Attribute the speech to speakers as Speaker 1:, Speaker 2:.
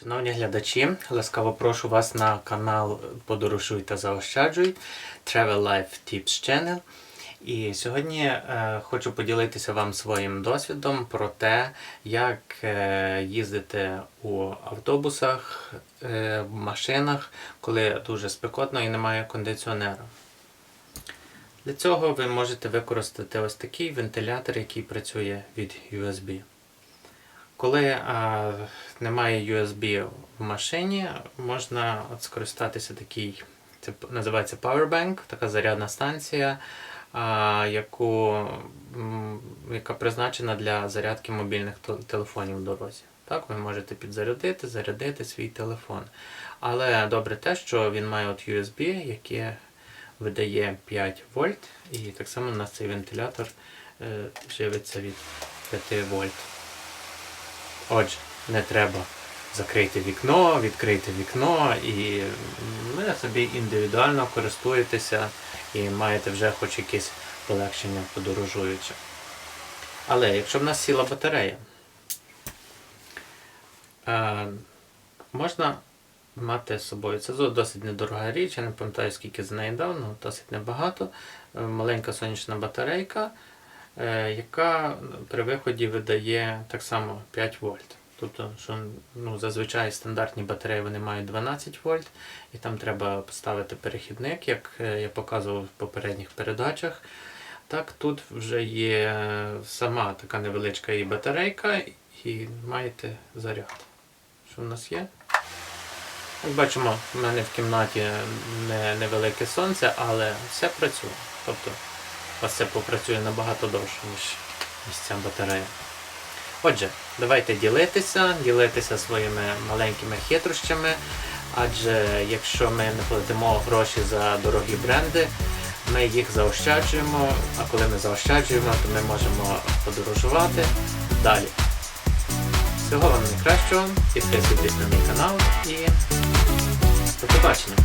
Speaker 1: Шановні глядачі, ласкаво прошу вас на канал Подорожуй та заощаджуй Travel Life Tips Channel. І сьогодні е, хочу поділитися вам своїм досвідом про те, як е, їздити у автобусах, е, в машинах, коли дуже спекотно і немає кондиціонера. Для цього ви можете використати ось такий вентилятор, який працює від USB. Коли а, немає USB в машині, можна от скористатися такий, це називається Powerbank, така зарядна станція, а, яку, яка призначена для зарядки мобільних телефонів в дорозі. Так, ви можете підзарядити, зарядити свій телефон. Але добре те, що він має от USB, яке видає 5 вольт, і так само у нас цей вентилятор е, живиться від 5 вольт. Отже, не треба закрити вікно, відкрити вікно, і ви собі індивідуально користуєтеся і маєте вже хоч якесь полегшення подорожуючи. Але якщо в нас сіла батарея, е, можна мати з собою. Це досить недорога річ, я не пам'ятаю, скільки за неї дав, ну досить небагато. Е, Маленька сонячна батарейка, яка при виході видає так само 5 вольт. Тобто, що ну, зазвичай стандартні батареї вони мають 12 вольт, і там треба поставити перехідник, як е, я показував в попередніх передачах. Так, тут вже є сама така невеличка і батарейка, і маєте заряд. Що в нас є? Як бачимо, в мене в кімнаті не, невелике сонце, але все працює. Тобто у це попрацює набагато довше, ніж, ніж ця батарея. Отже, давайте ділитися, ділитися своїми маленькими хитрощами, адже якщо ми не платимо гроші за дорогі бренди, ми їх заощаджуємо, а коли ми заощаджуємо, то ми можемо подорожувати далі. Всього вам найкращого, підписуйтесь на мій канал і до побачення!